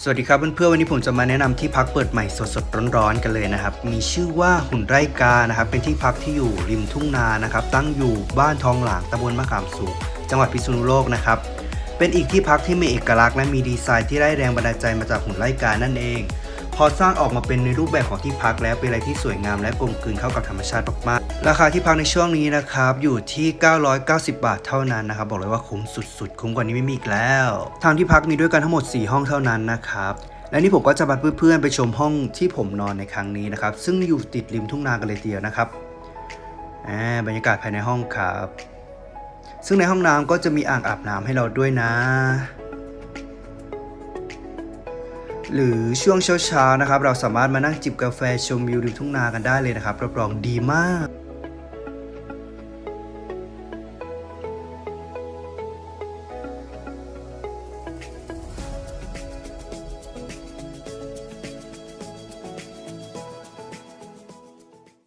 สวัสดีครับเพื่อนๆวันนี้ผมจะมาแนะนำที่พักเปิดใหม่สดๆร้อนๆกันเลยนะครับ มีชื่อว่าหุ่นไร่กานะครับ เป็นที่พักที่อยู่ริมทุ่งนานะครับ ตั้งอยู่บ้านทองหลางตำบลมะขามสูงจังหวัดพิษณุโลกนะครับ เป็นอีกที่พักที่มีเอกลักษณ์และมีดีไซน์ที่ได้แรงบันดาลใจมาจากหุ่นไร่กานั่นเอง พอสร้างออกมาเป็นในรูปแบบของที่พักแล้วเป็นอะไรที่สวยงามและกลมกลืนเข้ากับธรรมชาติมากๆ ราคาที่พักในช่วงนี้นะครับอยู่ที่ 990 บาทเท่านั้นนะครับบอกเลยว่าคุ้มสุดๆ คุ้มกว่านี้ไม่มีอีกแล้วทางที่พักมีด้วยกันทั้งหมด 4 ห้องเท่านั้นนะครับและนี่ผมก็จะพาเพื่อนๆไปชมห้องที่ผมนอนในครั้งนี้นะครับซึ่งอยู่ติดริมทุ่งนากันเลยทีเดียวนะครับบรรยากาศภายในห้องครับ ซึ่งในห้องน้ำก็จะมีอ่างอาบน้ำให้เราด้วยนะ หรือช่วงเช้าๆนะครับ เราสามารถมานั่งจิบกาแฟชมวิวริมทุ่งนากันได้เลยนะครับรับรองดีมาก